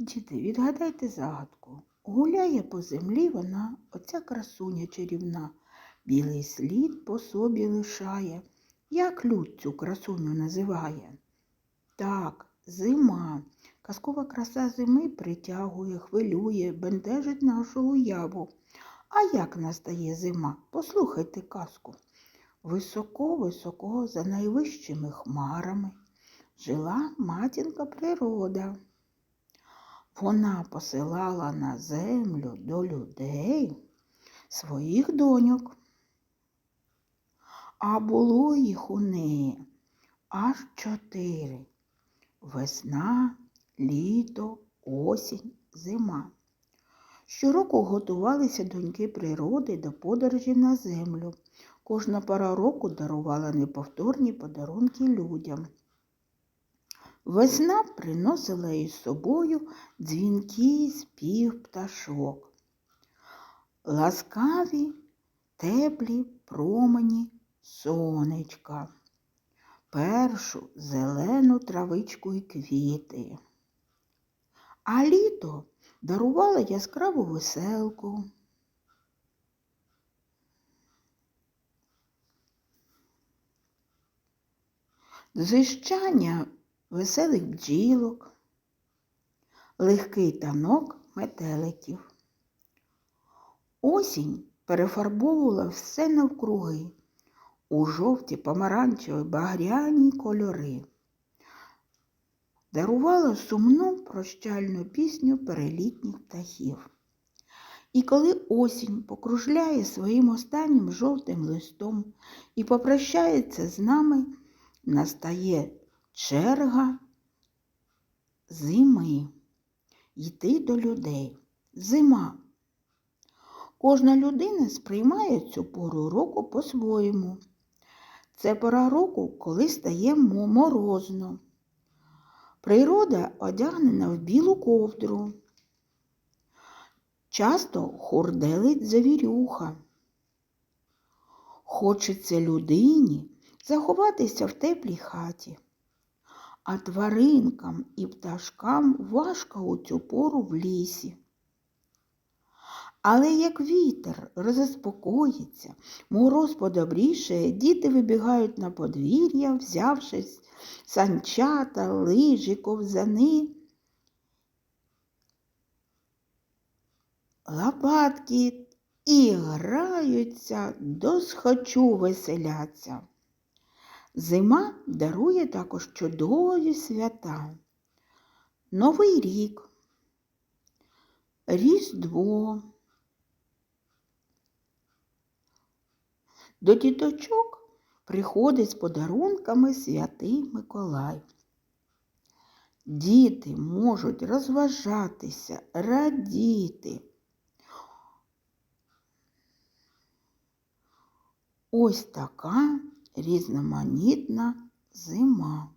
Діти, відгадайте загадку. Гуляє по землі вона, оця красуня чарівна, білий слід по собі лишає. Як люд цю красуню називає? Так, зима. Казкова краса зими притягує, хвилює, бентежить нашу уяву. А як настає зима? Послухайте казку. Високо-високо за найвищими хмарами жила матінка природа. Вона посилала на землю до людей своїх доньок. А було їх у неї аж чотири весна, літо, осінь, зима. Щороку готувалися доньки природи до подорожі на землю. Кожна пора року дарувала неповторні подарунки людям. Весна приносила із собою дзвінкий спів пташок. Ласкаві, теплі промені сонечка, першу зелену травичку і квіти. А літо дарувало яскраву веселку. Дзищання веселих бджілок, легкий танок метеликів. Осінь перефарбовувала все навкруги у жовті, помаранчеві, багряні кольори. Дарувала сумну прощальну пісню перелітніх птахів. І коли осінь покружляє своїм останнім жовтим листом і попрощається з нами, настає черга зими. Йти до людей. Зима. Кожна людина сприймає цю пору року по-своєму. Це пора року, коли стає морозно. Природа одягнена в білу ковдру. Часто хурделить завірюха. Хочеться людині заховатися в теплій хаті, а тваринкам і пташкам важко у цю пору в лісі. Але як вітер розаспокоїться, мороз подобрішає, діти вибігають на подвір'я, взявшись санчата, лижі, ковзани. Лопатки і граються, досхочу веселяться. Зима дарує також чудові свята. Новий рік, Різдво. До діточок приходить з подарунками святий Миколай. Діти можуть розважатися, радіти. Ось така різноманітна зима.